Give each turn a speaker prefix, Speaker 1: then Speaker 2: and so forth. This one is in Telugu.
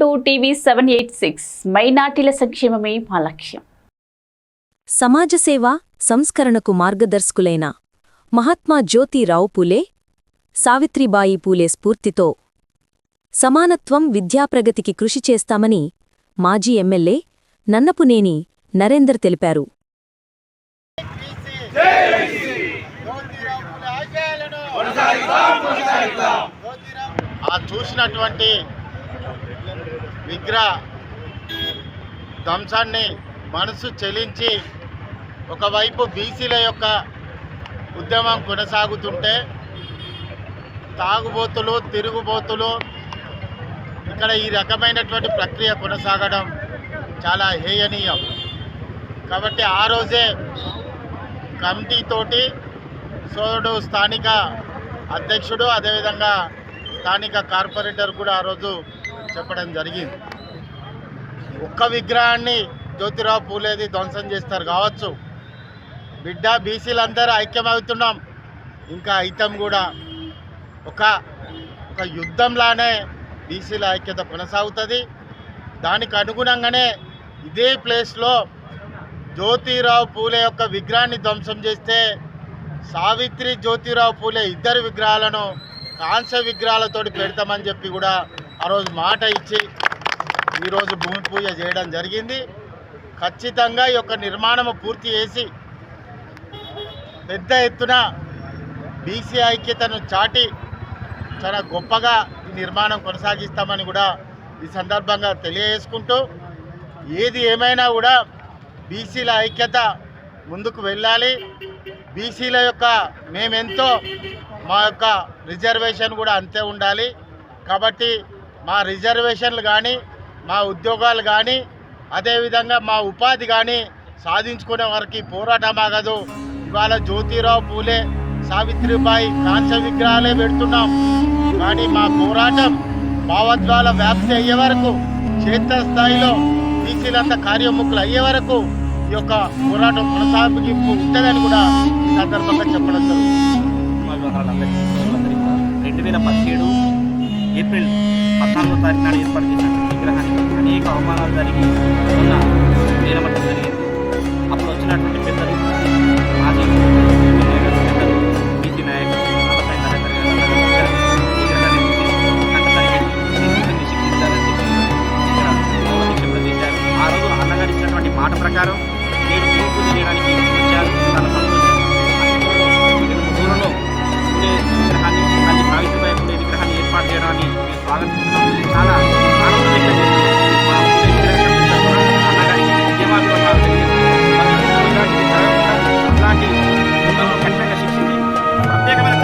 Speaker 1: Two TV seven eight six. మైనార్టీల సంక్షేమమే మా లక్ష్యం.
Speaker 2: సమాజ సేవ సంస్కరణకు మార్గదర్శకులైన మహాత్మా జ్యోతిరావు పూలే సావిత్రిబాయి పూలే స్ఫూర్తితో సమానత్వం విద్యాప్రగతికి కృషి చేస్తామని మాజీ ఎమ్మెల్యే నన్నపునేని నరేందర్ తెలిపారు.
Speaker 3: ఆ చూసినటువంటి విగ్రహ ధ్వంసాన్ని మనసు చెలించి ఒకవైపు బీసీల యొక్క ఉద్యమం కొనసాగుతుంటే తాగుబోతులు తిరుగుబోతులు ఇక్కడ ఈ రకమైనటువంటి ప్రక్రియ కొనసాగడం చాలా హేయనీయం. కాబట్టి ఆ రోజే కమిటీతోటి సోదరుడు స్థానిక అధ్యక్షుడు అదేవిధంగా స్థానిక కార్పొరేటర్ కూడా ఆ రోజు చెప్పడం జరిగింది. ఒక్క విగ్రహాన్ని జ్యోతిరావు పూలేది ధ్వంసం చేస్తారు కావచ్చు. బిడ్డ బీసీలందరూ ఐక్యమవుతున్నాం. ఇంకా ఐతం కూడా ఒక ఒక యుద్ధంలానే బీసీల ఐక్యత కొనసాగుతుంది. దానికి అనుగుణంగానే ఇదే ప్లేస్లో జ్యోతిరావు పూలే యొక్క విగ్రహాన్ని ధ్వంసం చేస్తే సావిత్రి జ్యోతిరావు పూలే ఇద్దరు విగ్రహాలను కాంస్య విగ్రహాలతోటి పెడతామని చెప్పి కూడా ఆ రోజు మాట ఇచ్చి ఈరోజు భూమి పూజ చేయడం జరిగింది. ఖచ్చితంగా ఈ యొక్క నిర్మాణము పూర్తి చేసి పెద్ద ఎత్తున బీసీ ఐక్యతను చాటి చాలా గొప్పగా ఈ నిర్మాణం కొనసాగిస్తామని కూడా ఈ సందర్భంగా తెలియజేసుకుంటూ ఏది ఏమైనా కూడా బీసీల ఐక్యత ముందుకు వెళ్ళాలి. బీసీల యొక్క మేమెంతో మా యొక్క రిజర్వేషన్ కూడా అంతే ఉండాలి. కాబట్టి మా రిజర్వేషన్లు కానీ మా ఉద్యోగాలు కానీ అదేవిధంగా మా ఉపాధి కానీ సాధించుకునే వారికి పోరాటం ఆగదు ఇవాళ జ్యోతిరావు పూలే సావిత్రిబాయి కాంస్య విగ్రహాలే పెడుతున్నాం. కానీ మా పోరాటం భావద్వాల వ్యాప్తి అయ్యే వరకు క్షేత్రస్థాయిలో బీసీలంతా కార్యోముఖులు అయ్యే వరకు ఈ యొక్క పోరాటం కొనసాగింపు ఉంటుందని కూడా ఈ సందర్భంగా చెప్పడం జరుగుతుంది.
Speaker 4: రెండు వేల పదిహేడు ఏప్రిల్ పద్నాలుగో తారీఖు నాడు ఏర్పాటు చేసినటువంటి విగ్రహానికి అనేక అవమానాలు జరిగి ఉన్న నేలమట్టం జరిగింది అప్పుడు వచ్చినటువంటి పెద్దలు కార్యక్రమాన్ని మేము చాలా ఆనందం వ్యక్తం అన్నగారికి ధన్యవాదాలు అలాంటి ముందు కఠినంగా శిక్షించి ప్రత్యేకమైన